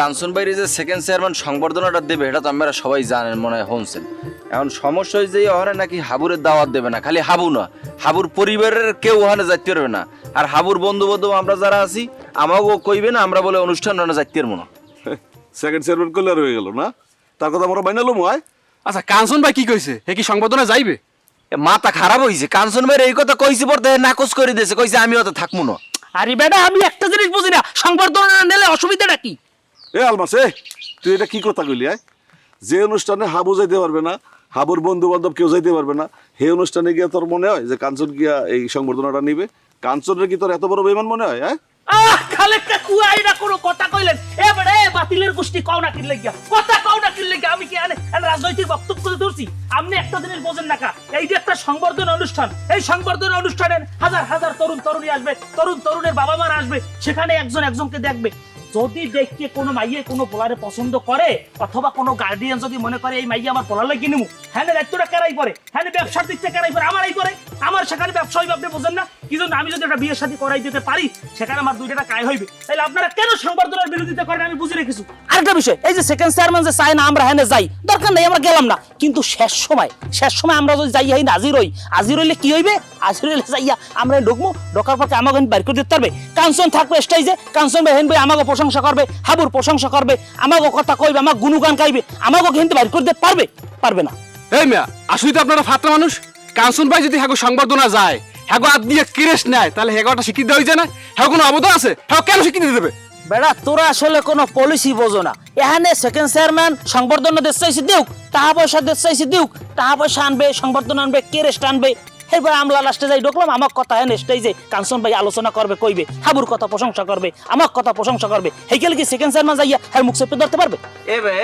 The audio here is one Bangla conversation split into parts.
কাঞ্চন বাইরে যে সেকেন্ড চেয়ারম্যান সংবর্ধনাটা দেবে এটা তো আমরা সবাই জানেন মনে হয় শুনছেন। এখন সমস্যা হয়েছে যে ওখানে নাকি হাবুরের দাওয়াত দেবে না খালি হাবু না হাবুর পরিবারের কেউ ওখানে যাইতে পারবে না। আর হাবুর বন্ধু বান্ধব আমরা যারা আছি আমাকেও কইবে না আমরা বলে অনুষ্ঠান ওখানে যাইতে পারব না। সেকেন্ড চেয়ারম্যান করলে আর হয়ে গেল না? তার কথা আমরা বাইনালো ময় আচ্ছা কাঞ্চন ভাই কি কইছে? হে কি সংবর্ধনা যাইবে? এ মাথা খারাপ হয়েছে কাঞ্চন ভাইয়ের এই কথা কইছে পড়তে নাকচ করে দিয়েছে কইছে আমি অত থাকব না। আরে বেটা আমি একটা জিনিস বুঝি না সংবর্ধনা না নিলে অসুবিধাটা কি? এ আলমাস, এ, তুই এটা কি কথা কইলি, আয়? যে অনুষ্ঠানে হাবু যাইতে পারবে না, হাবুর বন্ধু বান্ধব কেউ যাইতে পারবে না সেই অনুষ্ঠানে গিয়ে তোর মনে হয় যে কাঞ্চন গিয়া এই সংবর্ধনাটা নিবে? কাঞ্চনের কি তোর এত বড় বেমান মনে হয় হ্যাঁ রাজনৈতিক বক্তব্য ধরছি? আপনি একটা যে একটা অনুষ্ঠান, এই অনুষ্ঠানে তরুণ তরুণী আসবে তরুণ বাবা আসবে, সেখানে একজন একজনকে দেখবে। যদি দেখতে কোনো মাইয়ে কোনো পোলারে পছন্দ করে, অথবা কোনো গার্ডিয়ান যদি মনে করে, এই মাইয়ে আমার পোলার কিনবো হ্যাঁ দায়িত্বটা কেরাই পরে হ্যাঁ ব্যবসার দিকটা কেরাই পরে আমারই পরে আমার সেখানে ব্যবসা হইবে আপনি বোঝেন না? কি জন্য আমি যদি একটা বিয়ের সাথে করাই দিতে পারি সেখানে আমার দুইটা টাকা আয় হইবে। তাহলে আপনারা কেন সংবর্ধনার বিরোধিতা করেন? আমি বুঝে রেখেছি। আরেকটা বিষয় এই যে সেকেন্ড চেয়ারম্যান যে চায় না আমরা হ্যাঁ যাই। দরকার নেই আমরা গেলাম না। কিন্তু শেষ সময় শেষ সময় আমরা যদি যাই হাই আজির হই। আজির হইলে কি হইবে? আজির হইলে যাইয়া আমরা ঢুকবো ঢোকার পর আমাকে বাইর করে দিতে পারবে। কাঞ্চন থাকবে স্টেজে কাঞ্চন ভাই হেন ভাই আমাকে প্রশংসা করবে হাবুর প্রশংসা করবে আমাকে কথা কইবে আমার গুণগান গাইবে আমাকে কিন্তু বাইর করে দিতে পারবে পারবে না। এই মিয়া আসলে তো আপনারা ফাত্রা মানুষ। কাঞ্চন ভাই যদি হ্যাগো সংবর্ধনা যায় হ্যাগো হাত দিয়ে কিরেস নেয় তাহলে হ্যাগোটা স্বীকৃতি দেওয়া যায় না? হ্যাঁ কোনো অবদান আছে? হ্যাঁ কেন স্বীকৃতি দেবে? বেড়া তোরা আসলে কোনো পলিসি বোঝো না। এখানে সেকেন্ড চেয়ারম্যান সংবর্ধনা দেশ চাইছে দিউক। টাকা পয়সা দিতে চাইছে দিউক। টাকা পয়সা আনবে সংবর্ধনা আনবে কেরেস্ট আনবে। এরপর আমরা লাস্টে যাই ঢুকলাম আমার কথা হ্যাঁ যে কাঞ্চন ভাই আলোচনা করবে কইবে হাবুর কথা প্রশংসা করবে আমার কথা প্রশংসা করবে। হেকেল কি সেকেন্ড চেয়ারম্যান যাইয়া হ্যাঁ মুখ চেপে ধরতে পারবে? এ বে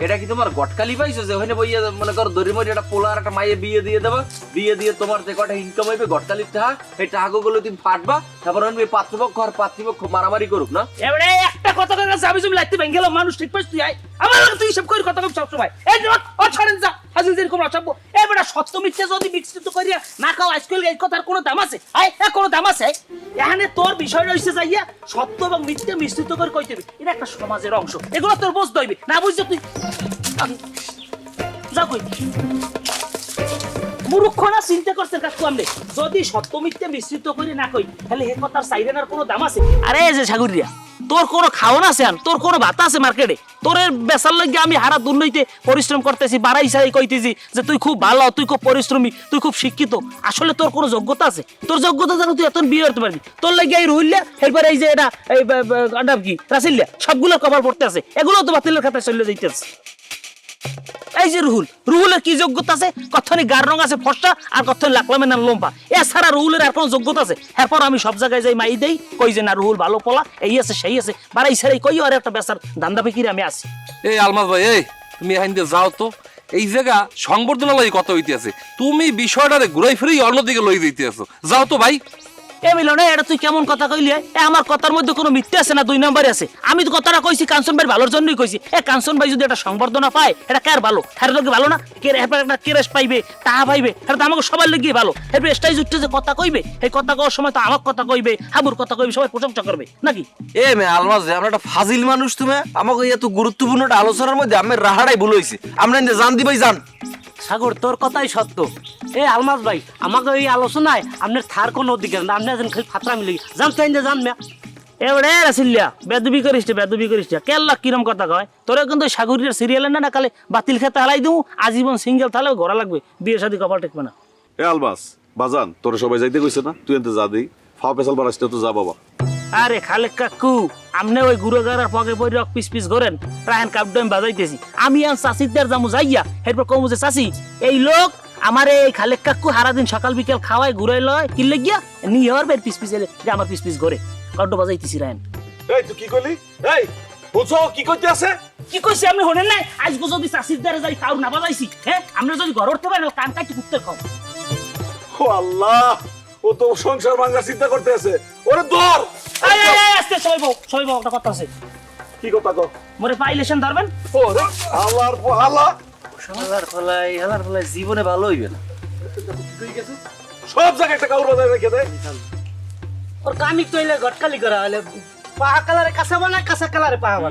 এটা কি তোমার গটকালি পাইছো যে ওখানে বইয়া মনে করো দড়ি মরি একটা পোলার একটা মাইয়ে বিয়ে দিয়ে দেবা? বিয়ে দিয়ে তোমার যে কটা ইনকাম হইবে, গটকালির টাকা এই টাকাগুলো তুমি ফাটবা, তারপর পাত্রপক্ষ আর পাত্রপক্ষ মারামারি করুক না? এবারে একটা কথা কথা যাবি তুমি লাগতে ভেঙে গেলাম মানুষ ঠিক পাইছ তুই আমার তুই সব করি, কথা কম সবসময়। এই যে ও ছাড়েন যা হাজির যেরকম অসভ্য এবারে সত্য মিথ্যে যদি মিশ্রিত করিয়া না খাও আজকাল এই কথার কোনো দাম আছে? আয়, এ কোনো দাম আছে? এখানে তোর বিষয় রয়েছে যাইয়া সত্য এবং মিথ্যে মিশ্রিত করে কইতে হবে এটা একটা সমাজের অংশ। এগুলো তোর বুঝতে হইবে। না বুঝছ তুই? যা কই। চিন্তা আমলে যদি সত্য মিথ্যে মিশ্রিত করে না কই তাহলে হে কথার সাইরেনার কোনো দাম আছে? আরে যে সাগরিয়া তোর কোনো তোর কোনো আছে মার্কেটে তোর বেচার লাগে আমি হারা পরিশ্রম করতেছি বাড়াই সাই কইতেছি যে তুই খুব ভালো, তুই খুব পরিশ্রমী তুই খুব শিক্ষিত। আসলে তোর কোনো যোগ্যতা আছে? তোর যোগ্যতা জানো তুই এত বিয়ে করতে পারবি তোর লাগে এই রুহিল্লা এরপরে এই যে এটা, এই কি রাসিল্লা সবগুলো কভার পড়তে আছে। এগুলো তো বাতিলের খাতায় চলে যাইতেছে। এই যে রুহুল, রুহুলের কি যোগ্যতা আছে? কথনি গার রং আছে ফর্সা আর কথনি লাকলামে না লম্বা? এছাড়া রুহুলের আর কোনো যোগ্যতা আছে? এরপর আমি সব জায়গায় যাই মাই দেই, কই যে না রুহুল ভালো পোলা, এই আছে, সেই আছে, বাড়াই সারাই কই আর একটা বেসার ধান্দা বিক্রি আমি আসি এই আলমাস ভাই, এই, তুমি এখান দিয়ে যাও তো। এই জায়গা সংবর্ধনা লই কত হইতে আছে তুমি বিষয়টারে ঘুরাই ফিরেই অন্যদিকে লই দিতে আছো যাও তো ভাই। এ মিলন এটা তুই কেমন কথা কইলি এ? আমার কথার মধ্যে কোনো মিথ্যে আছে না? দুই নম্বরে আছে। আমি তো কথাটা কইছি কাঞ্চন ভাই ভালোর জন্যই কইছি। এ কাঞ্চন ভাই যদি সংবর্ধনা পায় এটা কার ভালো? লোক ভালো না? কে একটা কেরেস পাইবে পাইবে? এটা তো আমাকে সবার লেগে ভালো। এরপর যে কথা কইবে এই কথা কওয়ার সময় তো আমার কথা কইবে হাবুর কথা কইবে সবাই প্রশংসা করবে নাকি? এ মে আলমাজ আমরা একটা ফাজিল মানুষ তুমি আমাকে এত গুরুত্বপূর্ণ একটা আলোচনার মধ্যে আমি রাহাড়াই ভুল আমরা জান দিবাই জান। সাগর তোর কথাই সত্য। এ আলমাস ভাই আমাকে এই আলোচনায় আপনার থার কোনো অধিকার না আপনি একজন খালি ফাতরা মিলে জানতে যে জান মিয়া। এবারে রাসিল্লা বেদবি করিস বেদবি করিস। কেল্লা কিরম কথা কয়? তোরা কিন্তু সাগরের সিরিয়ালে না না কালে বাতিল খেতে হালাই দিও আজীবন সিঙ্গেল তাহলেও ঘোরা লাগবে বিয়ে শাদী কপাল টেকবে না। এ আলমাস বাজান তোরা সবাই যাইতে কইছে না? তুই এনতে যা দেই। ফাও পেশাল বাড়াস না তো যা বাবা। আরে খালেক কাকু আমনে ওই গুরুগারার পকে পরে রক পিস পিস করেন রায়ন কাপডম বাজাইতেছি। আমি আন চাষিদের জামু যাইয়া এরপর কমু যে চাষি এই লোক আমার এই খালেক কাকু সারাদিন সকাল বিকেল খাওয়াই ঘুরাই লয় কিনলে গিয়া নিয়ে আর বের পিস পিস এলে যে আমার পিস পিস করে কাউটো বাজাইতেছি রায়ন। এই তুই কি কইলি? এই বুঝছ কি কইতে আছে? কি কইছি আপনি হনেন নাই? যদি চাষির দ্বারা যাই কারু না বাজাইছি হ্যাঁ? আমরা যদি ঘর উঠতে পারেন কান কাটি কুত্তে খাও। ও আল্লাহ ও তো সংসার চিন্তা করতে আছে। ওরে এই, এই, আস্তে সইব সইব একটা কথা আছে। কি কথা কো? মোরে পাইলেশন ধরবেন? ওরে আল্লাহর আল্লাহ হালার ফলাই হালার ফলাই জীবনে ভালো হইবে না। সব জায়গায় একটা কাউর বাজায় রেখে দেয় ওর কামিক তৈলে ঘটকালি করা হলে পাহা কালারে কাঁচা বানায় কাঁচা কালারে পাহা বানায়।